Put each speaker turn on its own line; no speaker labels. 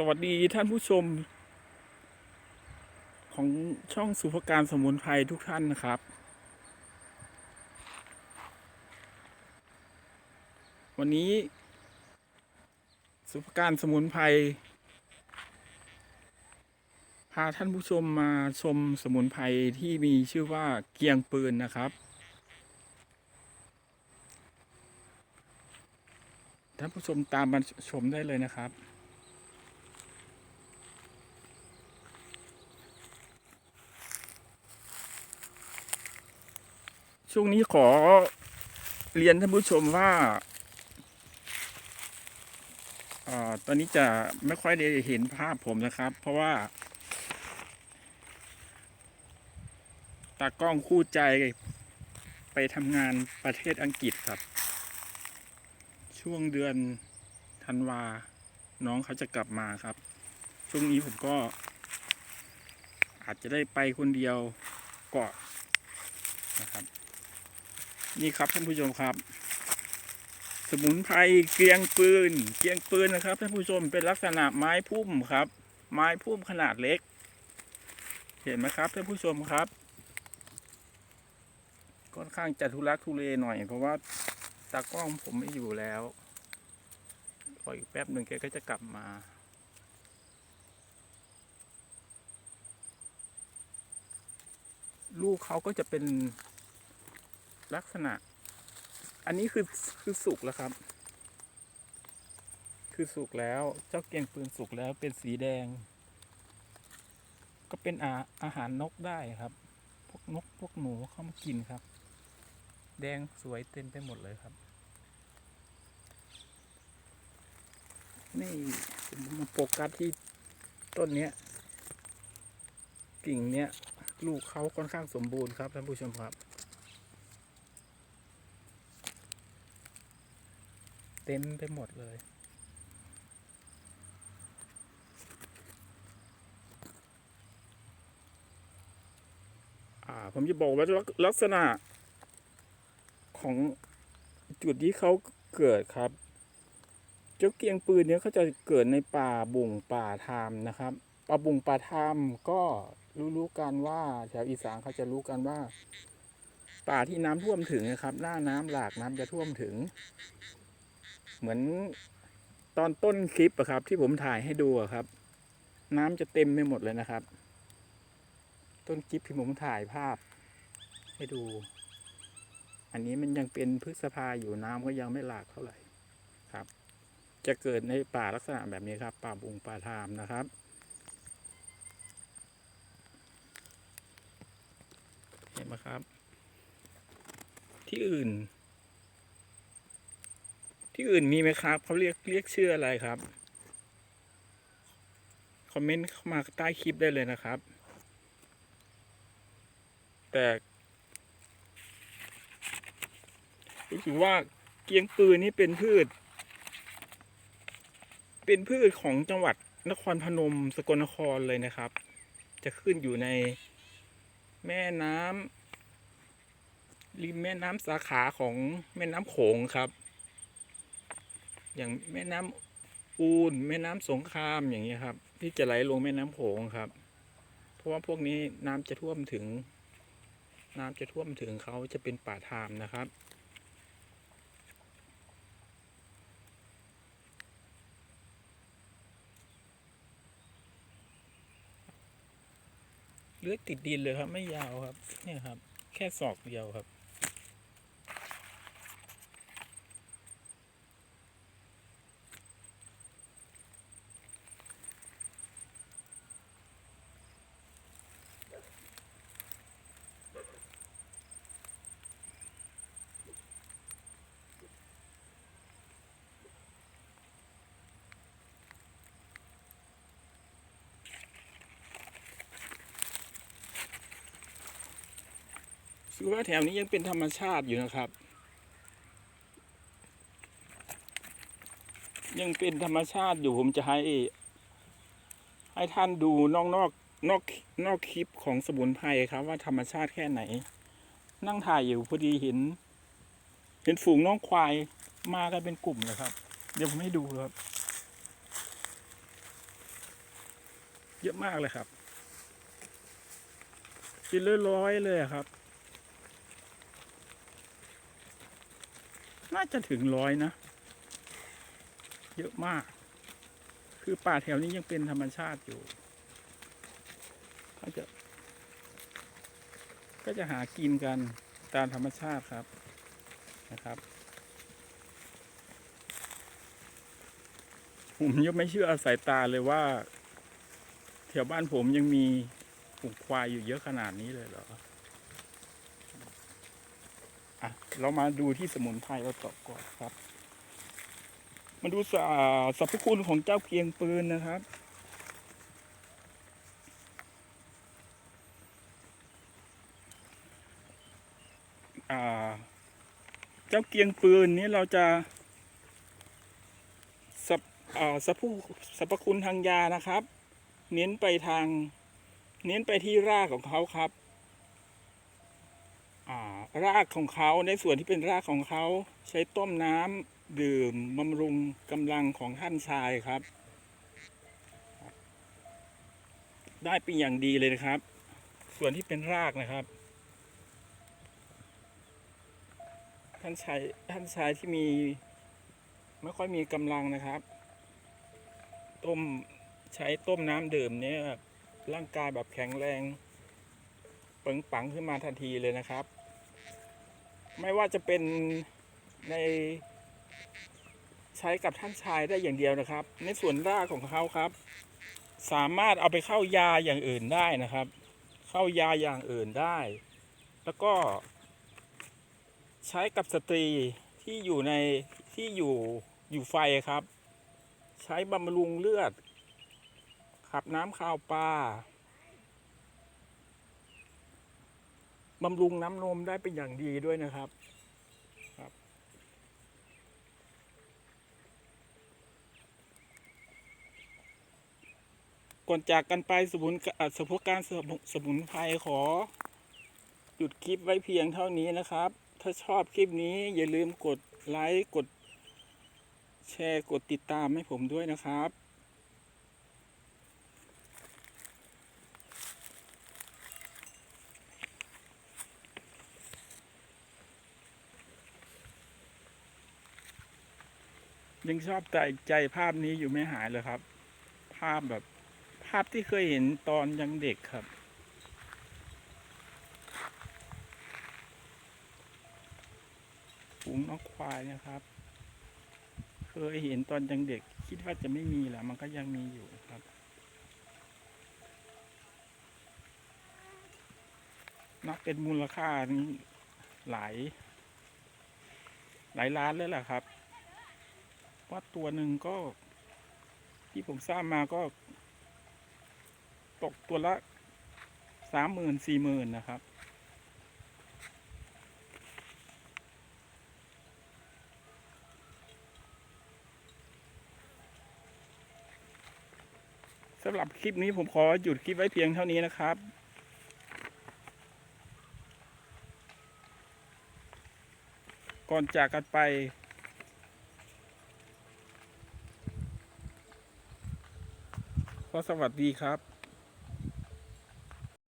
สวัสดีท่านผู้ชม ของช่องสุภการสมุนไพรทุกท่านนะครับ วันนี้ สุภการสมุนไพรพาท่านผู้ชมมาชมสมุนไพรที่มีชื่อว่าเกียงปืนนะครับ ท่านผู้ชมตามมาชมได้เลยนะครับ ช่วงนี้ขอเรียนท่านผู้ชมว่าอตอนนี้จะไม่ค่อยได้เห็นภาพผมนะครับ เพราะว่า ตากล้องคู่ใจไปทำงานประเทศอังกฤษครับ ช่วงเดือนธันวา น้องเขาจะกลับมาครับ ช่วงนี้ผมก็ อาจจะได้ไปคนเดียวก่อนนะครับ นี่ครับท่านผู้ชมครับ สมุนไพรเกียงปืน เกียงปืนนะครับท่านผู้ชมเป็นลักษณะไม้พุ่มครับ ไม้พุ่มขนาดเล็ก เห็นไหมครับท่านผู้ชมครับค่อนข้างจะทุลักทุเลหน่อย เพราะว่าตากล้องผมไม่อยู่แล้วรออีกแป๊บหนึ่งแกก็จะกลับมาลูกเขาก็จะเป็น ลักษณะ อันนี้คือคือสุกแล้วครับ คือสุกแล้วเจ้าเกียงปืนสุกแล้วเป็นสีแดง ก็เป็นอาอาหารนกได้ครับ พวกนกพวกหนูเข้ามากินครับ แดงสวยเต็มไปหมดเลยครับ นี่ผมมาโฟกัสที่ต้นเนี้ยกิ่งเนี้ยลูกเขาค่อนข้างสมบูรณ์ครับท่านผู้ชมครับ เต็มไปหมดเลย อ่า ผมจะบอกว่าลักษณะของจุดที่เขาเกิดครับ เจ้าเกียงปืนเนี้ยเขาจะเกิดในป่าบุ่งป่าทามนะครับป่าบุ่งป่าทามก็รู้ๆกันว่าแถวอีสานเขาจะรู้กันว่าป่าที่น้ำท่วมถึงนะครับ หน้าน้ำหลากน้ำจะท่วมถึง เหมือนตอนต้นคลิปอะครับ ที่ผมถ่ายให้ดูอะครับ น้ำจะเต็มไปหมดเลยนะครับ ต้นคลิปที่ผมถ่ายภาพ ให้ดู อันนี้มันยังเป็นพฤษภาอยู่น้ำก็ยังไม่หลากเท่าไหร่ครับ จะเกิดในป่าลักษณะแบบนี้ครับ ป่าบุงป่าทามนะครับเห็นไหมครับ ที่อื่น ที่อื่นมีไหมครับเขาเรียกเรียกชื่ออะไรครับ คอมเมนต์เข้ามาใต้คลิปได้เลยนะครับ แต่รู้สึกว่าเกียงปืนนี่เป็นพืช เป็นพืชของจังหวัดนครพนมสกลนครเลยนะครับ จะขึ้นอยู่ในแม่น้ำริมแม่น้ำสาขาของแม่น้ำโขงครับ อย่างแม่น้ำอูนแม่น้ำสงครามอย่างนี้ยครับ ที่จะไหลลงแม่น้ำโขงครับ เพราะว่าพวกนี้น้ำจะท่วมถึง น้ำจะท่วมถึงเขาจะเป็นป่าทามนะครับ เลื้อยติดดินเลยครับ ไม่ยาวครับ เนี่ยครับ แค่ศอกเดียวครับ คือว่าแถวนี้ยังเป็นธรรมชาติอยู่นะครับ ยังเป็นธรรมชาติอยู่ผมจะให้ให้ท่านดูนอกนอกนอกนอกคลิปของสมุนไพรครับ ว่าธรรมชาติแค่ไหน นั่งถ่ายอยู่พอดีเห็น เห็นฝูงน้องควายมากันเป็นกลุ่มเลยครับ เดี๋ยวผมให้ดูครับ เยอะมากเลยครับ เป็นร้อยๆเลยครับ น่าจะถึงร้อยนะ เยอะมาก คือป่าแถวนี้ยังเป็นธรรมชาติอยู่ก็จะ ก็จะหากินกันตามธรรมชาติครับนะครับ ผมยังไม่เชื่อสายตาเลยว่า แถวบ้านผมยังมีฝูงควายอยู่เยอะขนาดนี้เลยเหรอ อะเรามาดูที่สมุนไพรเราต่อก่อนครับ มาดูสสรรพคุณของเจ้าเกียงปืนนะครับ เจ้าเกียงปืนนี้เราจะสรรพอ่าสรรพคุณสรรพคุณทางยานะครับ เน้นไปทาง เน้นไปที่รากของเขาครับ รากของเขาในส่วนที่เป็นรากของเขาใช้ต้มน้ำดื่มบำรุงกำลังของท่านชายครับ ได้เป็นอย่างดีเลยนะครับ ส่วนที่เป็นรากนะครับ ท่านชายท่านชายที่มีไม่ค่อยมีกำลังนะครับ ต้มใช้ต้มน้ำดื่มเนี่ยร่างกายแบบแข็งแรงปึงปังขึ้นมาทันทีเลยนะครับ ไม่ว่าจะเป็นในใช้กับท่านชายได้อย่างเดียวนะครับ ในส่วนรากของเขาครับ สามารถเอาไปเข้ายาอย่างอื่นได้นะครับ เข้ายาอย่างอื่นได้ แล้วก็ใช้กับสตรีที่อยู่ในที่อยู่อยู่ไฟครับ ใช้บำรุงเลือด ขับน้ำข้าวปลา บำรุงน้ำนมได้เป็นอย่างดีด้วยนะครับครับ ก่อนจากกันไปสมุนอะสมุนการสมุนสมุนไพรขอ หยุดคลิปไว้เพียงเท่านี้นะครับ ถ้าชอบคลิปนี้อย่าลืมกดไลค์กดแชร์กดติดตามให้ผมด้วยนะครับ ยังชอบใจใจภาพนี้อยู่ไม่หายเลยครับ ภาพแบบภาพที่เคยเห็นตอนยังเด็กครับ ฝูงนกควายนะครับ เคยเห็นตอนยังเด็ก คิดว่าจะไม่มีแหละมันก็ยังมีอยู่ครับ นับเป็นมูลค่านี้หลาย หลายล้านเลยแหละครับ ว่าตัวหนึ่งก็ ที่ผมทราบมาก็ ตกตัวละสามหมื่นสี่หมื่นนะครับ สำหรับคลิปนี้ผมขอหยุดคลิปไว้เพียงเท่านี้นะครับก่อนจากกันไป ขอสวัสดีครับ